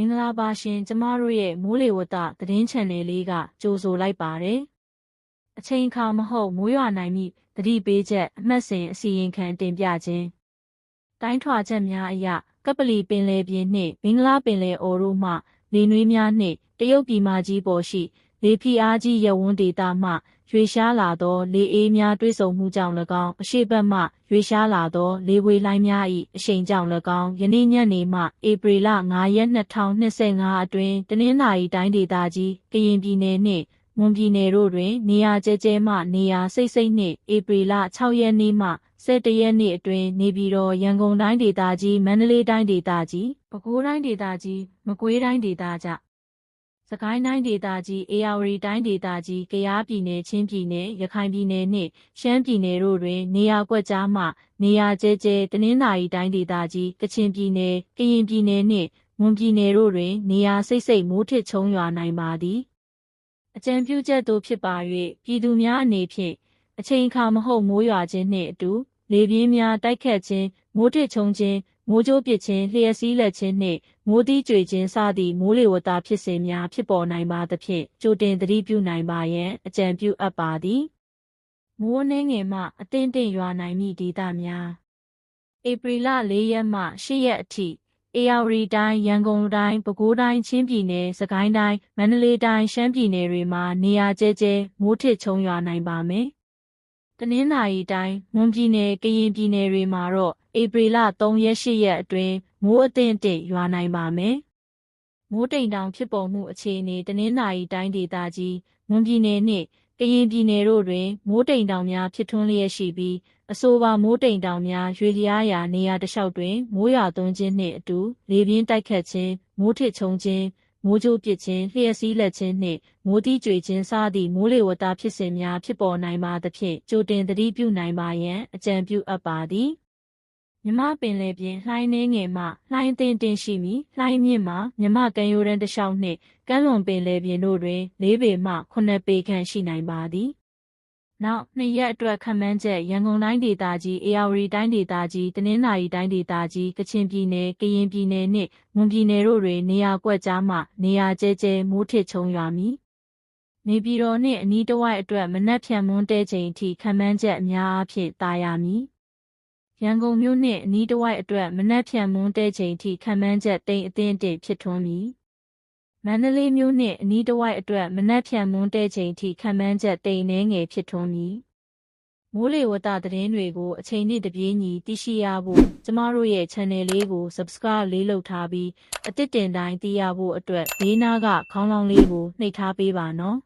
င်္ဂလာပါရှင် ကျမတို့ရဲ့မိုးလေဝသသတင်းချန်နယ်လေးကကြိုဆိုလိုက်ပါတယ်အချိန်အခါမဟုတ်မိုးရွာနိုင်မိသတိပေးချက်အမှတ်စဉ်အစီရင်ခံတင်ပြခြင်းတိုင်းထွာချက်များအရကပလီပင်လယ်ပြင်နှင့်ဘင်္ဂလားပင်လယ်အော်တို့မှလေနွေးများနှင့်တရုတ်ပြည်မကြီးပေါ်ရှိ လေဖီအားကြီးရဝန်းဒေသမှရွေရှားလာသောလေအေးများတွိဆုံမှုကြောင့်၎င်းအရှိတ်ဘက်မှရွေရှားလာသောလေဝေလိုင်းများ၏အရှိန်ကြောင့်၎င်းယနေ့ညနေမှဧပြီလ9ရက်2025အတွင်းတနင်္လာရီတိုင်းဒေသကြီးကရင်ပြည်နယ်နှင့်မွန်ပြည်နယ်တို့တွင် နေရာကျဲကျဲမှနေရာစိတ်စိတ်နှင့်ဧပြီလ6ရက်နေ့မှ17ရက်နေ့အတွင်းနေပြည်တော်ရန်ကုန်တိုင်းဒေသကြီးမန္တလေးတိုင်းဒေသကြီးပဲခူးတိုင်းဒေသကြီးမကွေးတိုင်းဒေသကြ စကိုင်းတိုင်းဒေသကြီးအေရဝတီတိုင်းဒေသကြီးကယားပြည်နယ်ချင်းပြည်နယ်ရခိုင်ပြည်နယ်နှင့်ရှမ်းပြည်နယ်တို့တွင် နေရာကွက်ကြားမှ နေရာကျဲကျဲတနင်္သာရီတိုင်းဒေသကြီးကချင်ပြည်နယ်ကရင်ပြည်နယ်နှင့်မွန်ပြည်နယ်တို့တွင် နေရာစိတ်စိတ်မိုးထစ်ချုံရွာနိုင်ပါသည်အကြံပြုချက်တို့ဖြစ်ပါ၍ပြည်သူများအနေဖြင့်အချိန်အခါမဟုတ်မိုးရွာခြင်းနှင့်အတူလေပြင်းများတိုက်ခတ်ခြင်းမိုးထစ်ချုံခြင်း မိုးကြိုးပစ်ခြင်းလျှက်စီးလက်ခြင်းနှင့်မိုးသီးကြွေခြင်းစသည့်မိုးလေဝသဖြစ်စဉ်များဖြစ်ပေါ်နိုင်ပါသဖြင့်ကြိုတင်သတိပြုနိုင်ပါရန်အကြံပြုအပ်ပါသည်မိုးနှင်းငယ်မှအသင့်တင့်ရွာနိုင်မည့်ဒေသများဧပြီလ၄ရက်မှ၈ရက်အထိအေရဝတီတိုင်းရန်ကုန်တိုင်းပဲခူးတိုင်းချင်းပြည်နယ်စကိုင်းတိုင်းမန္တလေးတိုင်းရှမ်းပြည်နယ်တွေမှာနေရာကျဲကျဲမိုးထစ်ချုံရွာနိုင်ပါမယ်တနင်္သာရီတိုင်းမွန်ပြည်နယ်ကရင်ပြည်နယ်တွေမှာတော့ ဧပြီလ3ရက်8ရက်အတွင်းမိုးအသင့်အင့်ရွာနိုင်ပါမယ်။မိုးတိမ်တောင်ဖြစ်ပေါ်မှုအခြေအနေတနင်္သာရီတိုင်းဒေသကြီးမွန်ပြည်နယ်နှင့်ကရင်ပြည်နယ်တို့တွင်မိုးတိမ်တောင်များဖြစ်ထွန်းလျက်ရှိပြီးအဆိုပါမိုးတိမ်တောင်များရွေလျားရာနေရာတစ်လျှောက်တွင်မိုးရွာသွန်းခြင်းနှင့်အတူလေပြင်းတိုက်ခတ်ခြင်းမိုးထစ်ချုံခြင်းမိုးကြိုးပစ်ခြင်းလျှက်စီးလက်ခြင်းနှင့်မိုးတီးကြွေခြင်းစသည့်မိုးလေဝသဖြစ်စဉ်များဖြစ်ပေါ်နိုင်ပါသဖြင့်ကြိုတင်သတိပြုနိုင်ပါရန်အကြံပြုအပ်ပါသည် မြမပင်လယ်ပြင်လှိုင်းနှင်းငယ်မှလှိုင်းတင်တင်ရှိမီလှိုင်းမြင့်မှမြမကမ်းရိုးတန်းတစ်လျှောက်နှင့်ကမ်းလွန်ပင်လယ်ပြင်တို့တွင်၄ပေမှ9ပေခန့်ရှိနိုင်ပါသည်နောက်နှစ်ရက်အတွက်ခန့်မှန်းချက်ရန်ကုန်တိုင်းဒေသကြီးအေရဝတီတိုင်းဒေသကြီးတနင်္သာရီတိုင်းဒေသကြီးကချင်ပြည်နယ်ကရင်ပြည်နယ်နှင့်မွန်ပြည်နယ်တို့တွင်နေရာကွက်ကြားမှနေရာကျဲကျဲမိုးထစ်ချုံရွာမည်နေပြည်တော်နှင့်အနီးတစ်ဝိုက်အတွက်မနက်ဖြန်မွန်းတဲချိန်အထိခန့်မှန်းချက်အများအားဖြင့်တာယာမည် ရန်ကုန်မြို့နှင့်အနီးတစ်ဝိုက်အတွက်မနက်ဖြန်မွန်းတဲချိန်ထိခန့်မှန်းချက်တိမ်အသင်းအင့်ဖြစ်ထွန်းမည်မန္တလေးမြို့နှင့်အနီးတစ်ဝိုက်အတွက်မနက်ဖြန်မွန်းတဲချိန်ထိခန့်မှန်းချက်တိမ်နှဲငယ်ဖြစ်ထွန်းမည်မိုးလေဝသသတင်းတွေကိုအချိန်နဲ့တပြေးညီသိရှိရဖို့ကျမတို့ရဲ့ channel လေးကို subscribe လေးလုပ်ထားပြီးအသစ်တင်တိုင်းသိရဖို့အတွက်ဘေးနားကခေါင်းလောင်းလေးကိုနှိပ်ထားပေးပါနော်